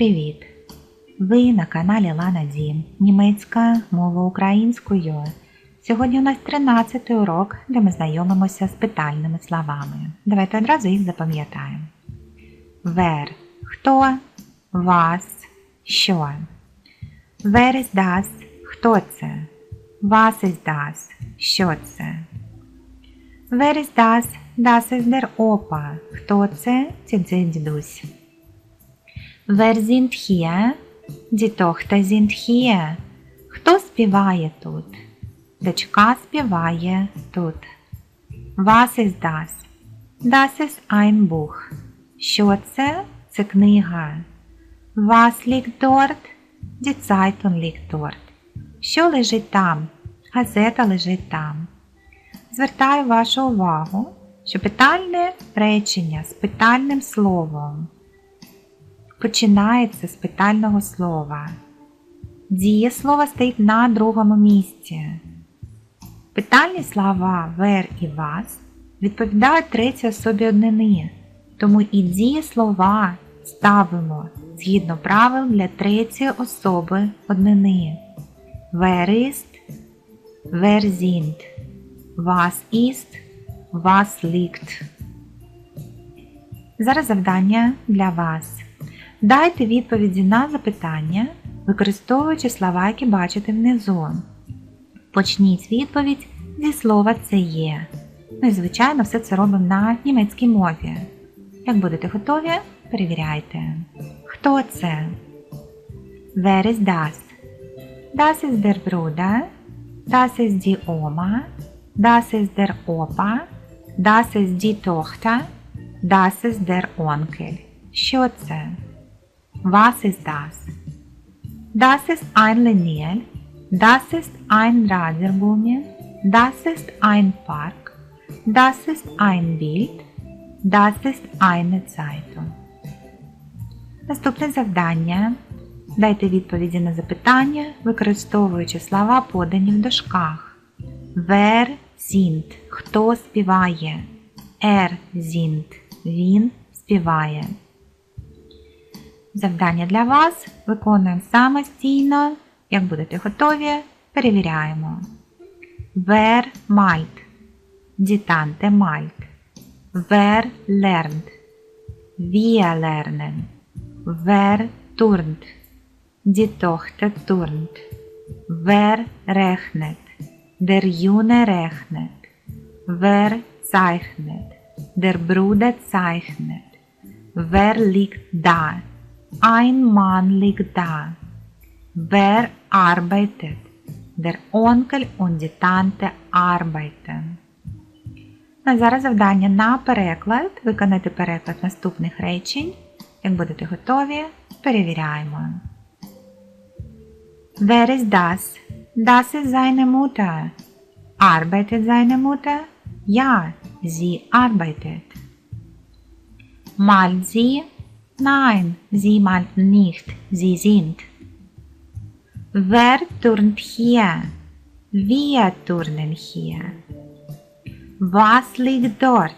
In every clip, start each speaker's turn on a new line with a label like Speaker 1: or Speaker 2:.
Speaker 1: Привіт! Ви на каналі Лана Дім. Німецька мова українською. Сьогодні у нас 13 урок, де ми знайомимося з питальними словами. Давайте одразу їх запам'ятаємо. Вер хто, вас, що. Wer ist? Хто це? Was ist? Що це? Wer ist das? Das ist. Хто це? Це це дідусь. Wer sind hier? Die Tochter sind hier. Хто співає тут? Дочка співає тут. Was ist das? Das ist ein Buch. Що це? Це книга. Was liegt dort? Die Zeitung liegt dort. Що лежить там? Газета лежить там. Звертаю вашу увагу, що питальне речення з питальним словом починається з питального слова. Дієслово стоїть на другому місці. Питальні слова вер і вас відповідають третій особі однини, тому і дієслова ставимо згідно правил для третьої особи однини. Wer ist, wer sind, was ist, was liegt. Зараз завдання для вас. Дайте відповіді на запитання, використовуючи слова, які бачите внизу. Почніть відповідь зі слова це є. Ну і, звичайно, все це робимо на німецькій мові. Як будете готові, перевіряйте. Хто це? Wer ist das? Das ist der Bruder. Das ist die Oma. Das ist der Opa. Das ist die Tochter. Das ist der Onkel. Що це? Was ist das? Das ist ein Lineal. Das ist ein Radiergummi. Das ist ein Park. Das ist ein Bild. Das ist eine Zeitung. Наступне завдання. Дайте відповіді на запитання, використовуючи слова, подані в дошках. Wer sind – хто співає. Er sind – він співає. Завдання для вас виконуємо самостійно. Як будете готові, перевіряємо. Wer malt? Tante malt. Wer lernt? Wir lernen. Wer turnt? Die Tochter turnt. Wer rechnet? Der Junge rechnet. Wer zeichnet? Der Bruder zeichnet. Wer liegt da? Ein Mann liegt da. Wer arbeitet? Der Onkel und die Tante arbeiten. А зараз завдання на переклад. Виконати переклад наступних речень. Як будете готові, перевіряємо. Wer ist das? Das ist seine Mutter. Arbeitet seine Mutter? Ja, sie arbeitet. Malt sie? Nein, sie malt nicht. Sie sind. Wer turnt hier? Wir turnen hier. Was liegt dort?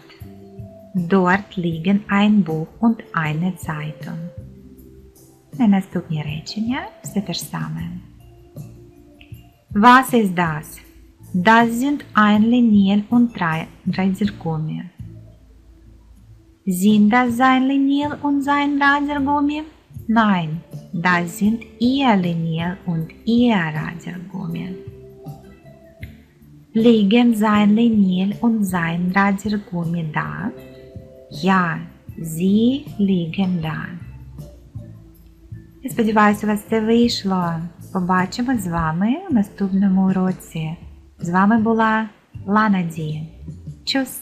Speaker 1: Dort liegen ein Buch und eine Zeitung. На наступні речення все те ж саме. Was ist das? Das sind ein Lineal und drei Radiergummi. Sind das sein Lineal und sein Radiergummi? Nein, das sind ihr Lineal und ihr Radiergummi. Liegen sein Lineal und sein Radiergummi da? Ja, sie liegen da. Я сподіваюся, у вас це вийшло. Побачимо з вами у наступному уроці. З вами була Лана Ді. Чус!